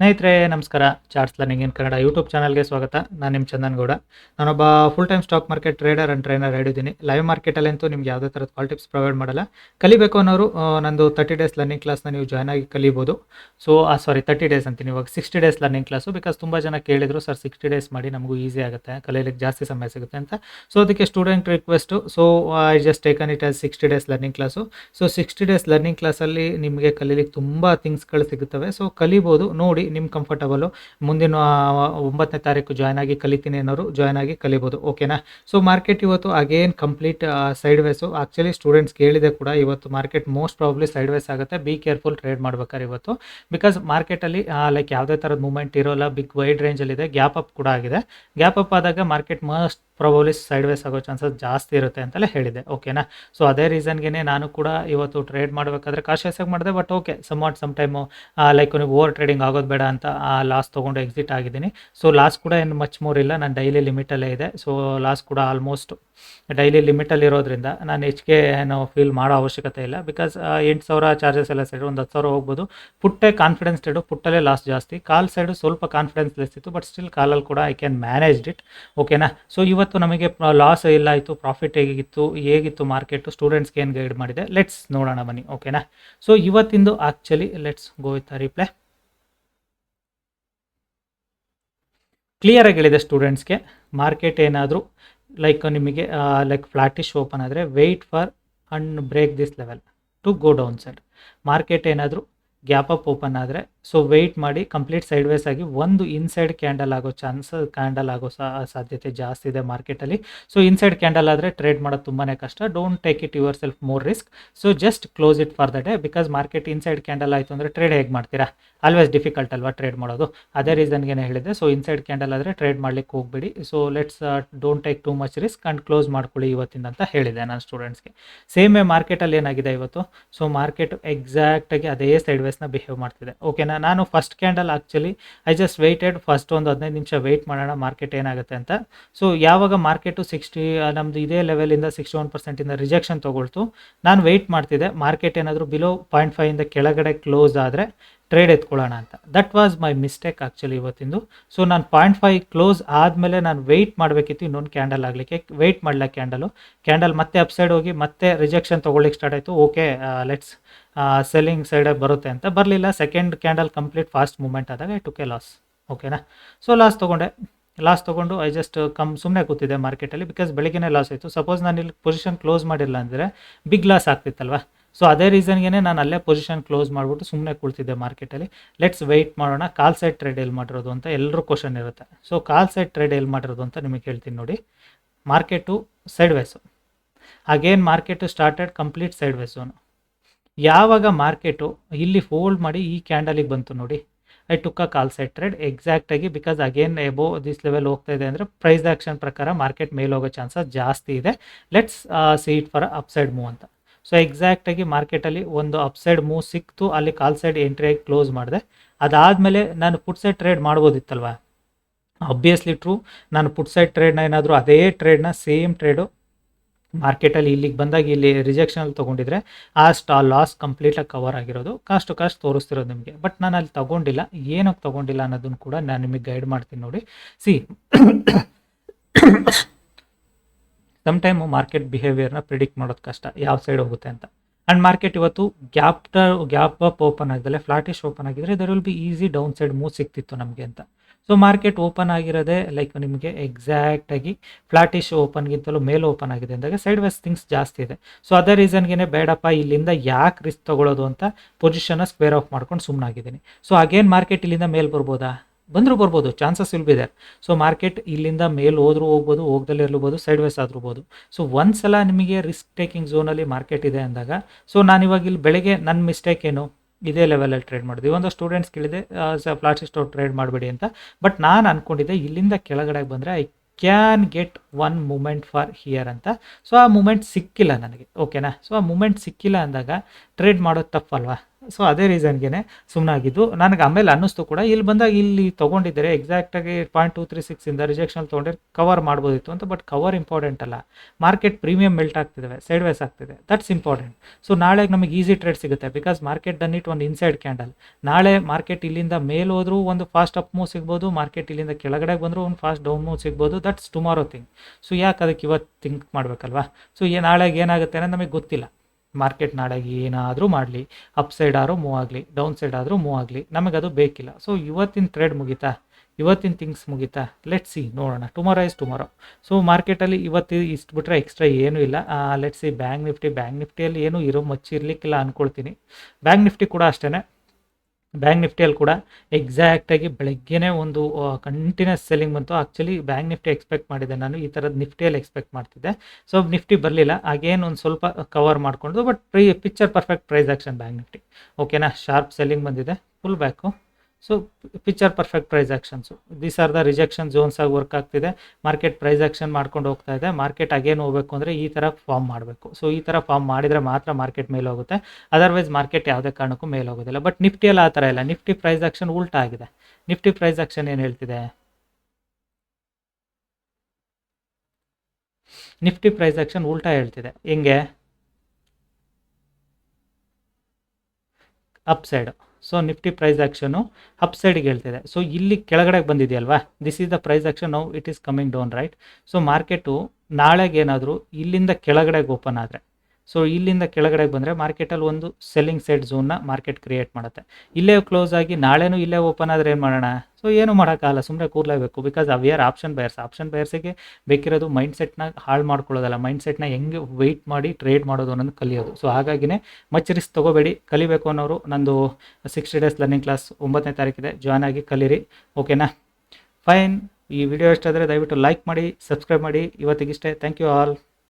ಸ್ನೇಹಿತರೆ, ನಮಸ್ಕಾರ. Charts learning in Kannada YouTube ಚಾನಲ್ಗೆ ಸ್ವಾಗತ. ನಾನು ನಿಮ್ಮ ಚಂದನ್ ಗೌಡ. ನಾನೊಬ್ಬ full time stock market trader and trainer ಹೇಳಿದ್ದೀನಿ ಲೈವ್ ಮಾರ್ಕೆಟಲ್ಲಂತೂ ನಿಮ್ಗೆ ಯಾವುದೇ ಥರದ ಕಾಲ್ ಟಿಪ್ಸ್ ಪ್ರೊವೈಡ್ ಮಾಡಲ್ಲ. ಕಲಿಬೇಕು ಅನ್ನೋರು ನಂದು ತರ್ಟಿ ಡೇಸ್ ಲರ್ನಿಂಗ್ ಕ್ಲಾಸ್ನ ನೀವು ಜಾಯ್ನ್ ಆಗಿ ಕಲಿಬೋದು. ಸೊ ಸಾರಿ ತರ್ಟಿ ಡೇಸ್ ಅಂತೀನಿ. ಇವಾಗ sixty days learning class because ತುಂಬ ಜನ ಕೇಳಿದ್ರು ಸರ್ ಸಿಕ್ಸ್ಟಿ ಡೇಸ್ ಮಾಡಿ ನಮಗೂ ಈಸಿ ಆಗುತ್ತೆ. ಕಲಿಯಲಿಕ್ಕೆ ಜಾಸ್ತಿ ಸಮಯ ಸಿಗುತ್ತೆ ಅಂತ. ಸೊ ಅದಕ್ಕೆ student request so I just taken it as sixty days learning class so sixty days learning ಕ್ಲಾಸಲ್ಲಿ ನಿಮಗೆ ಕಲಿಯಲಿಕ್ಕೆ ತುಂಬ ಥಿಂಗ್ಸ್ಗಳು ಸಿಗುತ್ತವೆ. ಸೊ ಕಲಿಬೋದು, ನೋಡಿ ನಿಮ್ಮ ಕಂಫರ್ಟಬಲು ಮುಂದಿನ ಒಂಬತ್ತನೇ ತಾರೀಕು ಜಾಯ್ನ್ ಆಗಿ ಕಲಿತೀನಿ ಅನ್ನೋರು ಜಾಯ್ನ್ ಆಗಿ ಕಲಿಬೋದು. ಓಕೆನಾ ಸೊ ಮಾರ್ಕೆಟ್ ಇವತ್ತು again complete sideways actually students ಕೇಳಿದೆ ಕೂಡ ಇವತ್ತು market most probably sideways ಆಗುತ್ತೆ. ಬಿ ಕೇರ್ಫುಲ್ ಟ್ರೇಡ್ ಮಾಡ್ಬೇಕಾದ್ರೆ ಇವತ್ತು. ಬಿಕಾಸ್ ಮಾರ್ಕೆಟಲ್ಲಿ ಲೈಕ್ ಯಾವುದೇ ಥರದ ಮೂಮೆಂಟ್ ಇರೋಲ್ಲ ಬಿಗ್ ವೈಡ್ ರೇಂಜಲ್ಲಿದೆ ಗ್ಯಾಪ್ ಅಪ್ ಕೂಡ ಆಗಿದೆ. ಗ್ಯಾಪ್ ಅಪ್ ಆದಾಗ market must probably sideways ಆಗೋ ಚಾನ್ಸಸ್ ಜಾಸ್ತಿ ಇರುತ್ತೆ ಅಂತಲೇ ಹೇಳಿದೆ ಓಕೆನಾ ಸೊ ಅದೇ ರೀಸನ್ಗೆ ನಾನು ಕೂಡ ಇವತ್ತು ಟ್ರೇಡ್ ಮಾಡಬೇಕಾದ್ರೆ ಕಾಶಿಯಸ್ ಆಗಿ ಮಾಡಿದೆ but okay some at some time like ನೀವು ಓವರ್ ಟ್ರೇಡಿಂಗ್ ಆಗೋದು ಬೇಡ ಅಂತ, ಆ ಲಾಸ್ ತೊಗೊಂಡು ಎಕ್ಸಿಟ್ ಆಗಿದ್ದೀನಿ. ಸೊ ಲಾಸ್ ಕೂಡ ಏನು ಮಚ್ ಮೋರ್ ಇಲ್ಲ, ನಾನು ಡೈಲಿ ಲಿಮಿಟಲ್ಲೇ ಇದೆ. ಸೊ ಲಾಸ್ ಕೂಡ ಆಲ್ಮೋಸ್ಟ್ ಡೈಲಿ ಲಿಮಿಟಲ್ಲಿ ಇರೋದ್ರಿಂದ ನಾನು ಹೆಚ್ಚಿಗೆ ಏನು ಫೀಲ್ ಮಾಡೋ ಅವಶ್ಯಕತೆ ಇಲ್ಲ ಬಿಕಾಸ್ ಎಂಟು ಸಾವಿರ ಚಾರ್ಜಸ್ ಎಲ್ಲ ಸೈಡು ಒಂದು ಹತ್ತು ಸಾವಿರ ಹೋಗ್ಬೋದು. ಪುಟ್ಟೆ ಕಾನ್ಫಿಡೆನ್ಸ್ ಸೈಡು ಪುಟ್ಟಲ್ಲೇ ಲಾಸ್ ಜಾಸ್ತಿ. ಕಾಲ್ ಸೈಡು ಸ್ವಲ್ಪ ಕಾನ್ಫಿಡೆನ್ಸ್ ಲೆಸ್ ಇತ್ತು ಬಟ್ ಸ್ಟಿಲ್ ಕಾಲಲ್ಲಿ ಕೂಡ ಐ ಕ್ಯಾನ್ ಮ್ಯಾನೇಜ್ಡ್ ಇಟ್ ಓಕೆನಾ ಸೊ ಇವತ್ತು ನಮಗೆ ಲಾಸ್ ಇಲ್ಲ ಆಯಿತು ಪ್ರಾಫಿಟ್ ಹೇಗಿತ್ತು ಹೇಗಿತ್ತು ಮಾರ್ಕೆಟು ಸ್ಟೂಡೆಂಟ್ಸ್ಗೆ ಏನು ಗೈಡ್ ಮಾಡಿದೆ? ಲೆಟ್ಸ್ ನೋಡೋಣ ಬನ್ನಿ ಓಕೆನಾ so ಇವತ್ತಿಂದು actually let's go with reply ಕ್ಲಿಯರಾಗಿ ಹೇಳಿದೆ ಸ್ಟೂಡೆಂಟ್ಸ್ಗೆ ಮಾರ್ಕೆಟ್ ಏನಾದರೂ ಲೈಕ್ ನಿಮಗೆ ಲೈಕ್ ಫ್ಲಾಟಿಶ್ ಓಪನ್ ಆದರೆ wait for and break this level to go down side market ಏನಾದರೂ ಗ್ಯಾಪ್ ಅಪ್ ಓಪನ್ ಆದರೆ ಸೊ ವೆಯ್ಟ್ ಮಾಡಿ ಕಂಪ್ಲೀಟ್ ಸೈಡ್ ವೈಸ್ ಆಗಿ ಒಂದು ಇನ್ಸೈಡ್ ಕ್ಯಾಂಡಲ್ ಆಗೋ ಚಾನ್ಸ್ ಕ್ಯಾಂಡಲ್ ಆಗೋ ಸಾಧ್ಯತೆ ಜಾಸ್ತಿ ಇದೆ ಮಾರ್ಕೆಟಲ್ಲಿ ಸೊ ಇನ್ಸೈಡ್ ಕ್ಯಾಂಡಲ್ ಆದರೆ ಟ್ರೇಡ್ ಮಾಡೋದು ತುಂಬಾ ಕಷ್ಟ. Don't take it yourself more risk so just close it for the day because market inside candle ಆಯಿತು ಅಂದರೆ ಟ್ರೇಡ್ ಹೇಗೆ ಮಾಡ್ತೀರಾ? ಆಲ್ವೇಸ್ ಡಿಫಿಕಲ್ಟ್ ಅಲ್ವಾ ಟ್ರೇಡ್ ಮಾಡೋದು? ಅದೇ ರೀಸನ್ಗೆ ಹೇಳಿದೆ. ಸೊ ಇನ್ಸೈಡ್ ಕ್ಯಾಂಡಲ್ ಆದರೆ ಟ್ರೇಡ್ ಮಾಡ್ಲಿಕ್ಕೆ ಹೋಗ್ಬೇಡಿ. So let's don't take too much risk and close ಮಾಡ್ಕೊಳ್ಳಿ ಇವತ್ತಿಂದ ಅಂತ ಹೇಳಿದೆ ನಾನು ಸ್ಟೂಡೆಂಟ್ಸ್ಗೆ ಸೇಮ್ ಮಾರ್ಕೆಟಲ್ಲಿ ಏನಾಗಿದೆ ಇವತ್ತು? ಸೊ ಮಾರ್ಕೆಟ್ ಎಕ್ಸಾಕ್ಟಾಗಿ ಅದೇ ಸೈಡ್ ವೇಸ್ನ ಬಿಹೇವ್ ಮಾಡ್ತಿದೆ. ಓಕೆನಾ ನಾನು first candle actually I just waited first ಒಂದು ಹದಿನೈದು ನಿಮಿಷ ವೆಯ್ಟ್ ಮಾಡೋಣ ಮಾರ್ಕೆಟ್ ಏನಾಗುತ್ತೆ ಅಂತ. ಸೊ ಯಾವಾಗ ಮಾರ್ಕೆಟು ಸಿಕ್ಸ್ಟಿ ನಮ್ಮದು ಇದೇ ಲೆವೆಲಿಂದ ಸಿಕ್ಸ್ಟಿ ಒನ್ ಪರ್ಸೆಂಟಿಂದ ರಿಜೆಕ್ಷನ್ ತೊಗೊಳ್ತು. ನಾನು ವೆಯ್ಟ್ ಮಾಡ್ತಿದ್ದೆ ಮಾರ್ಕೆಟ್ ಏನಾದರೂ ಬಿಲೋ ಪಾಯಿಂಟ್ ಫೈವಿಂದ ಕೆಳಗಡೆ ಕ್ಲೋಸ್ ಆದರೆ ಟ್ರೇಡ್ ಎತ್ಕೊಳ್ಳೋಣ ಅಂತ. That was my mistake actually ಇವತ್ತಿಂದು. So ನಾನು ಪಾಯಿಂಟ್ ಫೈವ್ ಕ್ಲೋಸ್ ಆದಮೇಲೆ ನಾನು ವೆಯ್ಟ್ ಮಾಡಬೇಕಿತ್ತು, ಇನ್ನೊಂದು ಕ್ಯಾಂಡಲ್ ಆಗಲಿಕ್ಕೆ. ವೆಯ್ಟ್ ಮಾಡಲ ಕ್ಯಾಂಡಲು ಕ್ಯಾಂಡಲ್ ಮತ್ತೆ ಅಪ್ಸೈಡ್ ಹೋಗಿ ಮತ್ತೆ ರಿಜೆಕ್ಷನ್ ತೊಗೊಳ್ಳಿಕ್ಕೆ ಸ್ಟಾರ್ಟ್ ಆಯಿತು. ಓಕೆ ಲೆಟ್ಸ್ ಸೆಲ್ಲಿಂಗ್ ಸೈಡಾಗಿ ಬರುತ್ತೆ ಅಂತ ಬರಲಿಲ್ಲ. Second candle complete fast movement ಆದಾಗ ಐ ಟುಕೆ ಲಾಸ್ ಓಕೆನಾ ಸೊ ಲಾಸ್ ತೊಗೊಂಡೆ. ಲಾಸ್ ತೊಗೊಂಡು ಐ ಜಸ್ಟ್ ಕಮ್ ಸುಮ್ಮನೆ ಕೂತಿದ್ದೆ ಮಾರ್ಕೆಟಲ್ಲಿ ಬಿಕಾಸ್ ಬೆಳಿಗ್ಗೆನೇ ಲಾಸ್ ಆಯಿತು. ಸಪೋಸ್ ನಾನು ಇಲ್ಲಿ ಪೊಸಿಷನ್ ಕ್ಲೋಸ್ ಮಾಡಿಲ್ಲ ಅಂದರೆ ಬಿಗ್ ಲಾಸ್ ಆಗ್ತಿತ್ತಲ್ವಾ? ಸೊ ಅದೇ ರೀಸನ್ಗೆ ನಾನು ಅಲ್ಲೇ ಪೊಸಿಷನ್ ಕ್ಲೋಸ್ ಮಾಡಿಬಿಟ್ಟು ಸುಮ್ಮನೆ ಕುಳ್ತಿದ್ದೆ ಮಾರ್ಕೆಟಲ್ಲಿ ಲೆಟ್ಸ್ ವೆಯ್ಟ್ ಮಾಡೋಣ. ಕಾಲ್ ಸೈಡ್ ಟ್ರೇಡ್ ಎಲ್ಲಿ ಮಾಡಿರೋದು ಅಂತ ಎಲ್ಲರೂ ಕ್ವಶನ್ ಇರುತ್ತೆ. ಸೊ ಕಾಲ್ ಸೈಡ್ ಟ್ರೇಡ್ ಎಲ್ಲಿ ಮಾಡಿರೋದು ಅಂತ ನಿಮಗೆ ಹೇಳ್ತೀನಿ ನೋಡಿ. Market sideways again market started complete side ವೇಸೋನು ಯಾವಾಗ ಮಾರ್ಕೆಟು ಇಲ್ಲಿ ಫೋಲ್ಡ್ ಮಾಡಿ ಈ ಕ್ಯಾಂಡಲಿಗೆ ಬಂತು ನೋಡಿ. I took call side trade ಎಕ್ಸಾಕ್ಟಾಗಿ because again above this level ಹೋಗ್ತಾ ಇದೆ ಅಂದರೆ ಪ್ರೈಸ್ ಆಕ್ಷನ್ ಪ್ರಕಾರ ಮಾರ್ಕೆಟ್ ಮೇಲೆ ಹೋಗೋ ಚಾನ್ಸಸ್ ಜಾಸ್ತಿ ಇದೆ. Let's seat it up side move ಅಂತ. ಸೊ ಎಕ್ಸಾಕ್ಟಾಗಿ ಮಾರ್ಕೆಟಲ್ಲಿ ಒಂದು ಅಪ್ಸೈಡ್ ಮೂವ್ ಸಿಕ್ತು, ಅಲ್ಲಿ ಕಾಲ್ ಸೈಡ್ ಎಂಟ್ರಿಯಾಗಿ ಕ್ಲೋಸ್ ಮಾಡಿದೆ. ಅದಾದಮೇಲೆ ನಾನು ಪುಟ್ ಸೈಡ್ ಟ್ರೇಡ್ ಮಾಡ್ಬೋದಿತ್ತಲ್ವಾ? ಅಬ್ವಿಯಸ್ಲಿ ಟ್ರೂ ನಾನು ಪುಟ್ ಸೈಡ್ ಟ್ರೇಡ್ನ ಏನಾದರೂ ಅದೇ ಟ್ರೇಡ್ನ ಸೇಮ್ ಟ್ರೇಡು ಮಾರ್ಕೆಟಲ್ಲಿ ಇಲ್ಲಿಗೆ ಬಂದಾಗ ಇಲ್ಲಿ ರಿಜೆಕ್ಷನಲ್ಲಿ ತೊಗೊಂಡಿದ್ರೆ, ಆ ಸ್ಟಾ ಲಾಸ್ ಕಂಪ್ಲೀಟಾಗಿ ಕವರ್ ಆಗಿರೋದು ಕಾಸ್ಟ್ ಟು ಕಾಸ್ಟ್ ತೋರಿಸ್ತಿರೋದು ನಿಮಗೆ. ಬಟ್ ನಾನು ಅಲ್ಲಿ ತೊಗೊಂಡಿಲ್ಲ. ಏನಕ್ಕೆ ತೊಗೊಂಡಿಲ್ಲ ಅನ್ನೋದನ್ನು ಕೂಡ ನಾನು ನಿಮಗೆ ಗೈಡ್ ಮಾಡ್ತೀನಿ ನೋಡಿ. ಸಿ ಸಮ್ ಟೈಮು ಮಾರ್ಕೆಟ್ ಬಿಹೇವಿಯರ್ನ ಪ್ರಿಡಿಕ್ಟ್ ಮಾಡೋದು ಕಷ್ಟ. ಯಾವ ಸೈಡ್ ಹೋಗುತ್ತೆ ಅಂತ. ಆ್ಯಂಡ್ ಮಾರ್ಕೆಟ್ ಇವತ್ತು ಗ್ಯಾಪ್ ಗ್ಯಾಪ್ ಅಪ್ ಓಪನ್ ಆಗದಲ್ಲೇ ಫ್ಲಾಟಿಶ್ ಓಪನ್ ಆಗಿದ್ರೆ there will be easy down side move ಸಿಕ್ತಿತ್ತು ನಮಗೆ ಅಂತ. ಸೊ ಮಾರ್ಕೆಟ್ ಓಪನ್ ಆಗಿರೋದೇ ಲೈಕ್ ನಿಮಗೆ ಎಕ್ಸಾಕ್ಟಾಗಿ ಫ್ಲಾಟಿಶ್ ಓಪನ್ಗಿಂತಲೂ ಮೇಲೆ ಓಪನ್ ಆಗಿದೆ ಅಂದಾಗ ಸೈಡ್ ವೈಸ್ ಥಿಂಗ್ಸ್ ಜಾಸ್ತಿ ಇದೆ. ಸೊ ಅದೇ ರೀಸನ್ಗೆ ಬೇಡಪ್ಪ, ಇಲ್ಲಿಂದ ಯಾಕೆ ರಿಸ್ಕ್ ತೊಗೊಳ್ಳೋದು ಅಂತ ಪೊಸಿಷನ್ನ ಸ್ಕ್ವೇರ್ ಆಫ್ ಮಾಡ್ಕೊಂಡು ಸುಮ್ಮನಾಗಿದ್ದೀನಿ ಸೊ ಅಗೇನ್ ಮಾರ್ಕೆಟ್ ಇಲ್ಲಿಂದ ಮೇಲೆ ಬರ್ಬೋದಾ? ಬಂದರೂ ಬರ್ಬೋದು ಚಾನ್ಸಸ್ ದೇರ್ ಸೊ ಮಾರ್ಕೆಟ್ ಇಲ್ಲಿಂದ ಮೇಲೆ ಹೋದರೂ ಹೋಗ್ಬೋದು ಹೋಗ್ದಲ್ಲೇ ಇರ್ಬೋದು ಸೈಡ್ ವೇಸ್ ಆದ್ರೂಬೋದು ಸೊ ಒಂದ್ಸಲ ನಿಮಗೆ ರಿಸ್ಕ್ ಟೇಕಿಂಗ್ ಝೋನಲ್ಲಿ ಮಾರ್ಕೆಟ್ ಇದೆ ಅಂದಾಗ ಸೊ ನಾನು ಇವಾಗ ಇಲ್ಲಿ ಬೆಳಗ್ಗೆ ನನ್ನ ಮಿಸ್ಟೇಕ್ ಏನು? ಇದೇ ಲೆವೆಲಲ್ಲಿ ಟ್ರೇಡ್ ಮಾಡಿದೆ. ಒಂದು ಸ್ಟೂಡೆಂಟ್ಸ್ ಕೇಳಿದೆ ಫ್ಲಾಟ್ ಸ್ಟೋರ್ ಟ್ರೇಡ್ ಮಾಡಬೇಡಿ ಅಂತ. ಬಟ್ ನಾನು ಅಂದ್ಕೊಂಡಿದ್ದೆ ಇಲ್ಲಿಂದ ಕೆಳಗಡೆ ಬಂದರೆ I can get one moment for here ಅಂತ. ಸೊ ಆ ಮೂಮೆಂಟ್ ಸಿಕ್ಕಿಲ್ಲ ನನಗೆ ಓಕೆನಾ ಸೊ ಆ ಮೂಮೆಂಟ್ ಸಿಕ್ಕಿಲ್ಲ ಅಂದಾಗ ಟ್ರೇಡ್ ಮಾಡೋದು ತಪ್ಪಲ್ವಾ? ಸೊ ಅದೇ ರೀಸನ್ಗೆ ಸುಮ್ಮನಾಗಿದ್ದು ನನಗೆ ಆಮೇಲೆ ಅನ್ನಿಸ್ತು ಕೂಡ, ಇಲ್ಲಿ ಬಂದಾಗ ಇಲ್ಲಿ ತೊಗೊಂಡಿದ್ದರೆ ಎಕ್ಸಾಕ್ಟಾಗಿ ಪಾಯಿಂಟ್ ಟು ತ್ರೀ ಸಿಕ್ಸಿಂದ ರಿಜೆಕ್ಷನ್ ತೊಗೊಂಡ್ರೆ ಕವರ್ ಮಾಡ್ಬೋದಿತ್ತು ಅಂತ ಬಟ್ ಕವರ್ ಇಂಪಾರ್ಟೆಂಟ್ ಅಲ್ಲ. ಮಾರ್ಕೆಟ್ ಪ್ರೀಮಿಯಂ ಮೆಲ್ಟ್ ಆಗ್ತಿದ್ದಾವೆ ಸೈಡ್ ವೈಸ್ ಆಗ್ತಿದೆ. ದಟ್ಸ್ ಇಂಪಾರ್ಟೆಂಟ್ ಸೊ ನಾಳೆ ನಮಗೆ ಈಸಿ ಟ್ರೇಡ್ ಸಿಗುತ್ತೆ ಬಿಕಾಸ್ ಮಾರ್ಕೆಟ್ ಡನ್ ಇಟ್ ಒಂದು ಇನ್ಸೈಡ್ ಕ್ಯಾಂಡಲ್ ನಾಳೆ ಮಾರ್ಕೆಟ್ ಇಲ್ಲಿಂದ ಮೇಲೆ ಹೋದ್ರೂ ಒಂದು ಫಾಸ್ಟ್ ಅಪ್ ಮೂವ್ ಸಿಗ್ಬೋದು ಮಾರ್ಕೆಟ್ ಇಲ್ಲಿಂದ ಕೆಳಗಡೆ ಬಂದರೂ ಒಂದು ಫಾಸ್ಟ್ ಡೌನ್ ಮೂವ್ ಸಿಗ್ಬೋದು ದಟ್ಸ್ ಟುಮಾರೋ ಥಿಂಗ್ ಸೊ ಯಾಕೆ ಅದಕ್ಕೆ ಇವತ್ತು ಥಿಂಕ್ ಮಾಡಬೇಕಲ್ವಾ? ಸೊ ನಾಳೆಗೆ ಏನಾಗುತ್ತೆ ಅನ್ನೋದು ನಮಗೆ ಗೊತ್ತಿಲ್ಲ. ಮಾರ್ಕೆಟ್ ನಾಳೆಗೆ ಏನಾದರೂ ಮಾಡಲಿ ಅಪ್ ಸೈಡ್ ಆದರೂ ಮೂವ್ ಆಗಲಿ ಡೌನ್ ಸೈಡ್ ಆದರೂ ಮೂವ್ ಆಗಲಿ, ನಮಗದು ಬೇಕಿಲ್ಲ. ಸೊ ಇವತ್ತಿನ ಟ್ರೇಡ್ ಮುಗೀತಾ? ಇವತ್ತಿನ ಥಿಂಗ್ಸ್ ಮುಗೀತಾ? ಲೆಟ್ ಸಿ ನೋಡೋಣ. ಟುಮಾರೋ ಇಸ್ ಟುಮಾರೋ ಸೊ ಮಾರ್ಕೆಟಲ್ಲಿ ಇವತ್ತು ಇಷ್ಟು ಬಿಟ್ಟರೆ ಎಕ್ಸ್ಟ್ರಾ ಏನೂ ಇಲ್ಲ. Let see bank Nifty bank ನಿಫ್ಟಿಯಲ್ಲಿ ಏನೂ ಇರೋ ಮಚ್ಚಿರಲಿಕ್ಕಿಲ್ಲ ಅಂದ್ಕೊಳ್ತೀನಿ ಬ್ಯಾಂಕ್ ನಿಫ್ಟಿ ಕೂಡ ಅಷ್ಟೇ ಬ್ಯಾಂಕ್ ನಿಫ್ಟಿಯಲ್ಲಿ ಕೂಡ ಎಕ್ಸಾಕ್ಟಾಗಿ ಬೆಳಗ್ಗೆನೇ ಒಂದು ಕಂಟಿನ್ಯೂಸ್ ಸೆಲ್ಲಿಂಗ್ ಬಂತು. ಆ್ಯಕ್ಚುಲಿ ಬ್ಯಾಂಕ್ ನಿಫ್ಟಿ ಎಕ್ಸ್ಪೆಕ್ಟ್ ಮಾಡಿದೆ ನಾನು. ಈ ಥರದ ನಿಫ್ಟಿಯಲ್ಲಿ ಎಕ್ಸ್ಪೆಕ್ಟ್ ಮಾಡ್ತಿದ್ದೆ. ಸೊ ನಿಫ್ಟಿ ಬರಲಿಲ್ಲ. ಆಗೇನು ಒಂದು ಸ್ವಲ್ಪ ಕವರ್ ಮಾಡಿಕೊಂಡು but pre picture perfect price action bank Nifty. ಓಕೆನಾ ಶಾರ್ಪ್ ಸೆಲ್ಲಿಂಗ್ ಬಂದಿದೆ. Full back so picture perfect price actions these are the rejection zones ಆಗಿ ವರ್ಕ್ ಆಗ್ತಿದೆ. ಮಾರ್ಕೆಟ್ ಪ್ರೈಸ್ ಆಕ್ಷನ್ ಮಾಡ್ಕೊಂಡು ಹೋಗ್ತಾ ಇದೆ. ಮಾರ್ಕೆಟ್ ಅಗೇನ್ ಹೋಗಬೇಕು ಅಂದರೆ ಈ ಥರ ಫಾರ್ಮ್ ಮಾಡಬೇಕು. ಸೊ ಈ ಥರ ಫಾರ್ಮ್ ಮಾಡಿದರೆ ಮಾತ್ರ ಮಾರ್ಕೆಟ್ ಮೇಲೆ ಹೋಗುತ್ತೆ. ಅದರ್ವೈಸ್ ಮಾರ್ಕೆಟ್ ಯಾವುದೇ ಕಾರಣಕ್ಕೂ ಮೇಲೆ ಹೋಗೋದಿಲ್ಲ. ಬಟ್ ನಿಫ್ಟಿಯಲ್ಲಿ ಆ ಥರ ಇಲ್ಲ. ನಿಫ್ಟಿ ಪ್ರೈಸ್ ಆಕ್ಷನ್ ಉಲ್ಟಾ ಆಗಿದೆ. ನಿಫ್ಟಿ ಪ್ರೈಸ್ ಆಕ್ಷನ್ ಏನು ಹೇಳ್ತಿದೆ? ನಿಫ್ಟಿ ಪ್ರೈಸ್ ಆಕ್ಷನ್ ಉಲ್ಟಾ ಹೇಳ್ತಿದೆ. ಹೆಂಗೆ? Up side so Nifty price action up ಸೈಡ್ಗೆ ಹೇಳ್ತಿದೆ. ಸೊ ಇಲ್ಲಿ ಕೆಳಗಡೆ ಬಂದಿದೆಯಲ್ವಾ? This is the price action now it is coming down right so market ನಾಳೆಗೇನಾದರೂ ಇಲ್ಲಿಂದ ಕೆಳಗಡೆಗೆ ಓಪನ್ ಆದರೆ ಸೊ ಇಲ್ಲಿಂದ ಕೆಳಗಡೆ ಬಂದರೆ ಮಾರ್ಕೆಟಲ್ಲಿ ಒಂದು ಸೆಲ್ಲಿಂಗ್ ಸೈಡ್ ಝೋನ್ನ ಮಾರ್ಕೆಟ್ ಕ್ರಿಯೇಟ್ ಮಾಡುತ್ತೆ. ಇಲ್ಲೇ ಕ್ಲೋಸ್ ಆಗಿ ನಾಳೆನೂ ಇಲ್ಲೇ ಓಪನ್ ಆದರೆ ಏನು ಮಾಡೋಣ? ಸೊ ಏನು ಮಾಡೋಕ್ಕಾಗಲ್ಲ ಸುಮ್ಮನೆ ಕೂರ್ಲೇಬೇಕು. ಬಿಕಾಸ್ ಅವ್ ಆಪ್ಷನ್ ಬಯರ್ಸ್ ಆಪ್ಷನ್ ಬಯರ್ಸಿಗೆ ಬೇಕಿರೋದು ಮೈಂಡ್ ಸೆಟ್ನ ಹಾಳು ಮಾಡ್ಕೊಳ್ಳೋದಲ್ಲ. ಮೈಂಡ್ ಸೆಟ್ನ ಹೆಂಗೆ ವೆಯ್ಟ್ ಮಾಡಿ ಟ್ರೇಡ್ ಮಾಡೋದು ಅನ್ನೋದು ಕಲಿಯೋದು. ಸೊ ಹಾಗಾಗಿನೇ ಮಚ್ ರಿಸ್ಕ್ ತೊಗೋಬೇಡಿ. ಕಲಿಬೇಕು ಅನ್ನೋರು ನಂದು ಸಿಕ್ಸ್ಟಿ ಡೇಸ್ ಲರ್ನಿಂಗ್ ಕ್ಲಾಸ್ ಒಂಬತ್ತನೇ ತಾರೀಕಿದೆ. ಜಾಯ್ನ್ ಆಗಿ ಕಲೀರಿ. ಓಕೆನಾ ಫೈನ್ ಈ ವಿಡಿಯೋ ಇಷ್ಟ ಆದರೆ ದಯವಿಟ್ಟು ಲೈಕ್ ಮಾಡಿ ಸಬ್ಸ್ಕ್ರೈಬ್ ಮಾಡಿ. ಇವತ್ತಿಗಿಷ್ಟೇ. Thank you all